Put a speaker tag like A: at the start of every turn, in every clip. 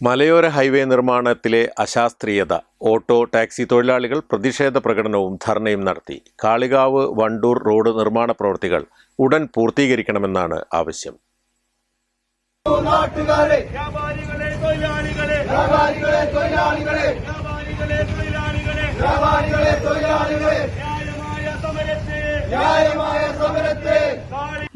A: മലയോര ഹൈവേ നിർമ്മാണത്തിലെ അശാസ്ത്രീയത auto taxi തൊഴിലാളികൾ പ്രതിഷേധ പ്രകടനവും ധർണയും നടത്തി. കാളികാവ് വണ്ടൂർ റോഡ് നിർമ്മാണ പ്രവൃത്തികൾ ഉടൻ പൂർത്തീകരിക്കണമെന്നാണ് ആവശ്യം.
B: നാട്ടുകാരെ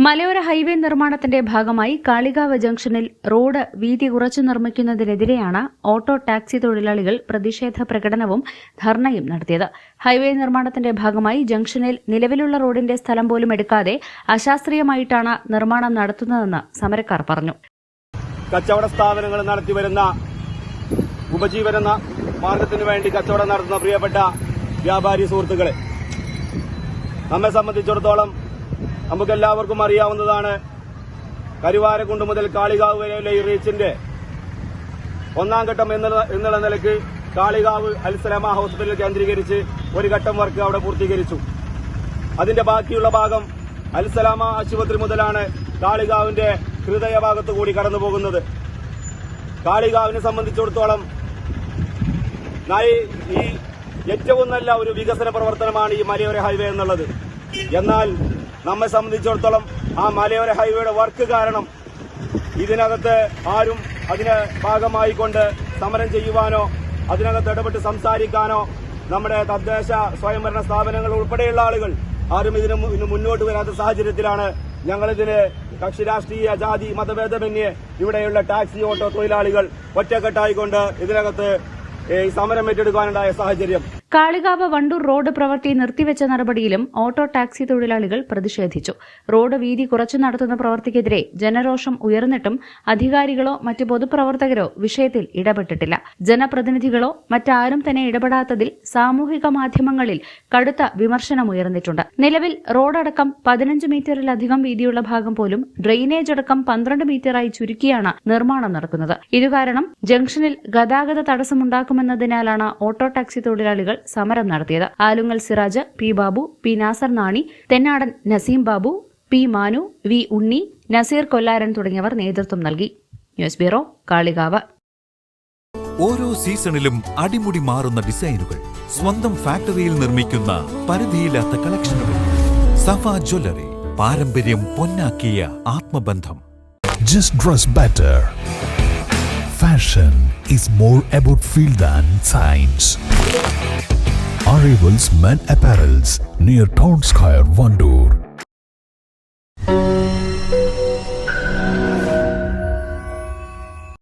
C: മലയോര ഹൈവേ നിർമ്മാണത്തിന്റെ ഭാഗമായി കാളികാവ് ജംഗ്ഷനിൽ റോഡ് വീതി കുറച്ചു നിർമ്മിക്കുന്നതിനെതിരെയാണ് ഓട്ടോ ടാക്സി തൊഴിലാളികൾ പ്രതിഷേധ പ്രകടനവും ധർണയും നടത്തിയത്. ഹൈവേ നിർമ്മാണത്തിന്റെ ഭാഗമായി ജംഗ്ഷനിൽ നിലവിലുള്ള റോഡിന്റെ സ്ഥലം പോലും എടുക്കാതെ അശാസ്ത്രീയമായിട്ടാണ് നിർമ്മാണം നടത്തുന്നതെന്ന് സമരക്കാർ പറഞ്ഞു.
D: കച്ചവട സ്ഥാപനങ്ങൾ നടത്തിവരുന്ന ഉപജീവന മാർഗത്തിനു വേണ്ടി കച്ചവടം നടത്തുന്ന പ്രിയപ്പെട്ട വ്യാപാരി സുഹൃത്തുക്കളെ നമ്മെ സംബന്ധിച്ചിടത്തോളം നമുക്കെല്ലാവർക്കും അറിയാവുന്നതാണ് കരുവാരക്കുണ്ട് മുതൽ കാളികാവ് വരെയുള്ള ഈ റീച്ചിന്റെ ഒന്നാം ഘട്ടം എന്നുള്ള നിലയ്ക്ക് കാളികാവ് അൽസലാമ ഹോസ്പിറ്റൽ കേന്ദ്രീകരിച്ച് ഒരു ഘട്ടം വർക്ക് അവിടെ പൂർത്തീകരിച്ചു. അതിന്റെ ബാക്കിയുള്ള ഭാഗം അൽസലാമ ആശുപത്രി മുതലാണ് കാളികാവിന്റെ ഹൃദയഭാഗത്ത് കൂടി കടന്നു പോകുന്നത്. കാളികാവിനെ സംബന്ധിച്ചിടത്തോളം ഈ ഏറ്റവും നല്ല ഒരു വികസന പ്രവർത്തനമാണ് ഈ മലയോര ഹൈവേ എന്നുള്ളത്. എന്നാൽ നമ്മെ സംബന്ധിച്ചിടത്തോളം ആ മലയോര ഹൈവേയുടെ വർക്ക് കാരണം ഇതിനകത്ത് ആരും അതിന് ഭാഗമായിക്കൊണ്ട് സമരം ചെയ്യുവാനോ അതിനകത്ത് ഇടപെട്ട് സംസാരിക്കാനോ നമ്മുടെ തദ്ദേശ സ്വയംഭരണ സ്ഥാപനങ്ങൾ ഉൾപ്പെടെയുള്ള ആളുകൾ ആരും ഇതിന് മുന്നോട്ട് വരാത്ത സാഹചര്യത്തിലാണ് ഞങ്ങളിതിന് കക്ഷി രാഷ്ട്രീയ ജാതി മതഭേദമന്യേ ഇവിടെയുള്ള ടാക്സി ഓട്ടോ തൊഴിലാളികൾ ഒറ്റക്കെട്ടായിക്കൊണ്ട് ഇതിനകത്ത് ഈ സമരം ഏറ്റെടുക്കാനുണ്ടായ സാഹചര്യം.
C: കാളികാവ് വണ്ടൂർ റോഡ് പ്രവൃത്തി നിർത്തിവെച്ച നടപടിയിലും ഓട്ടോ ടാക്സി തൊഴിലാളികൾ പ്രതിഷേധിച്ചു. റോഡ് വീതി കുറച്ചു നടത്തുന്ന പ്രവൃത്തിക്കെതിരെ ജനരോഷം ഉയർന്നിട്ടും അധികാരികളോ മറ്റ് പൊതുപ്രവർത്തകരോ വിഷയത്തിൽ ഇടപെട്ടിട്ടില്ല. ജനപ്രതിനിധികളോ മറ്റാരും തന്നെ ഇടപെടാത്തതിൽ സാമൂഹിക മാധ്യമങ്ങളിൽ കടുത്ത വിമർശനമുയർന്നിട്ടുണ്ട് നിലവിൽ റോഡടക്കം പതിനഞ്ച് മീറ്ററിലധികം വീതിയുള്ള ഭാഗം പോലും ഡ്രെയിനേജ് അടക്കം പന്ത്രണ്ട് മീറ്ററായി ചുരുക്കിയാണ് നിർമ്മാണം നടക്കുന്നത്. ഇതുകാരണം ജംഗ്ഷനിൽ ഗതാഗത തടസ്സമുണ്ടാക്കുമെന്നതിനാലാണ് ഓട്ടോ ടാക്സി തൊഴിലാളികൾ സമരം നടത്തിയത്. Alungal Siraj P Babu P Nasar Nani Thennadan Naseem Babu P Manu V Unni Naseer Kollaran തുടങ്ങിയവർ നേതൃത്വം നൽകി. News bureau Kalikavu.
E: ഓരോ സീസണിലും അടിമുടി മാറുന്ന ഡിസൈനുകൾ സ്വന്തം ഫാക്ടറിയിൽ നിർമ്മിക്കുന്ന പരിധിയില്ലാത്ത കളക്ഷനുകൾ. സഫ ജ്വല്ലറി പാരമ്പര്യം പൊന്നാക്കിയ ആത്മബന്ധം.
F: Just dress better. Fashion. Is more about feel than science. Arrivals Men Apparels near Town Square, Vandoor.